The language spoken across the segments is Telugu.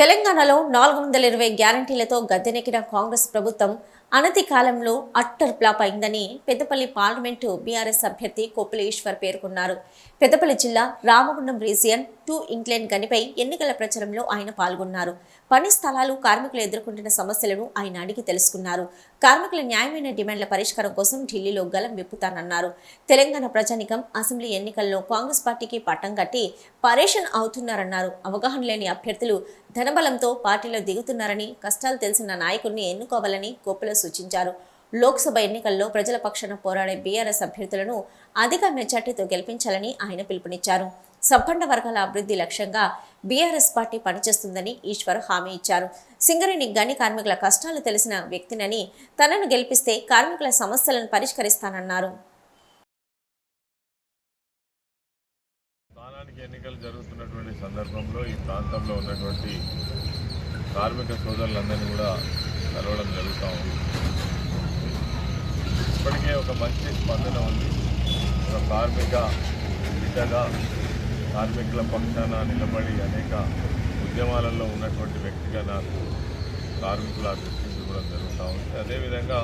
తెలంగాణలో నాలుగు వందల ఇరవై గ్యారంటీలతో గద్దెనెక్కిన కాంగ్రెస్ ప్రభుత్వం అనతి కాలంలో అట్టర్ ఫ్లాప్ అయిందని పెద్దపల్లి పార్లమెంటు బీఆర్ఎస్ అభ్యర్థి కొప్పుల ఈశ్వర్ పేర్కొన్నారు. పెద్దపల్లి జిల్లా రామగుండం రీజియన్ టూ ఇంగ్లాండ్ గనిపై ఎన్నికల ప్రచారంలో ఆయన పాల్గొన్నారు. పని స్థలాలు కార్మికులు ఎదుర్కొంటున్న సమస్యలను ఆయన అడిగి తెలుసుకున్నారు. కార్మికుల న్యాయమైన డిమాండ్ల పరిష్కారం కోసం ఢిల్లీలో గలం విప్పుతానన్నారు. తెలంగాణ ప్రజానికం అసెంబ్లీ ఎన్నికల్లో కాంగ్రెస్ పార్టీకి పట్టం కట్టి పరేషన్ అవుతున్నారన్నారు. అవగాహన లేని అభ్యర్థులు ధనబలంతో పార్టీలో దిగుతున్నారని కష్టాలు తెలిసిన నాయకుడిని ఎన్నుకోవాలని గొప్పలో సూచించారు. లోక్సభ ఎన్నికల్లో ప్రజల పక్షాన పోరాడే బీఆర్ఎస్ అభ్యర్థులను అధిక మెజార్టీతో గెలిపించాలని ఆయన పిలుపునిచ్చారు. సంపన్న వర్గాల అభివృద్ధి లక్ష్యంగా బీఆర్ఎస్ పార్టీ పనిచేస్తుందని ఈశ్వర్ హామీ ఇచ్చారు. సింగరేణి గని కార్మికుల కష్టాలు తెలిసిన వ్యక్తినని తనను గెలిపిస్తే కార్మికుల సమస్యలను పరిష్కరిస్తానన్నారు. ఎన్నికలు జరుగుతున్నటువంటి సందర్భంలో ఈ ప్రాంతంలో ఉన్నటువంటి కార్మిక సోదరులందరినీ కూడా కలవడం జరుగుతూ ఉంది. ఇప్పటికే ఒక మంచి స్పందన ఉంది. ఒక కార్మిక బిడ్డగా కార్మికుల పక్షాన నిలబడి అనేక ఉద్యమాలలో ఉన్నటువంటి వ్యక్తిగా నాకు కార్మికుల గుర్తింపు కూడా జరుగుతూ ఉంది. అదేవిధంగా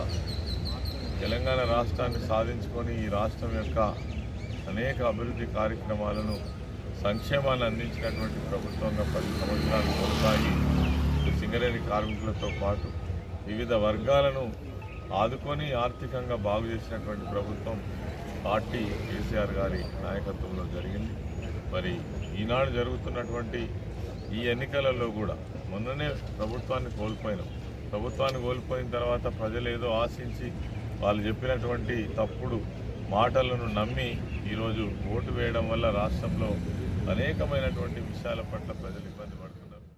తెలంగాణ రాష్ట్రాన్ని సాధించుకొని ఈ రాష్ట్రం యొక్క అనేక అభివృద్ధి కార్యక్రమాలను సంక్షేమాన్ని అందించినటువంటి ప్రభుత్వంగా పది సంవత్సరాలు కొనసాగి సింగరేణి కార్మికులతో పాటు వివిధ వర్గాలను ఆదుకొని ఆర్థికంగా బాగు చేసినటువంటి ప్రభుత్వం పార్టీ కేసీఆర్ గారి నాయకత్వంలో జరిగింది. మరి ఈనాడు జరుగుతున్నటువంటి ఈ ఎన్నికలలో కూడా మొన్ననే ప్రభుత్వాన్ని కోల్పోయినాం. ప్రభుత్వాన్ని కోల్పోయిన తర్వాత ప్రజలు ఏదో ఆశించి వాళ్ళు చెప్పినటువంటి తప్పుడు మాటలను నమ్మి ఈరోజు ఓటు వేయడం వల్ల రాష్ట్రంలో అనేకమైనటువంటి విషయాల పట్ల ప్రజలు ఇబ్బంది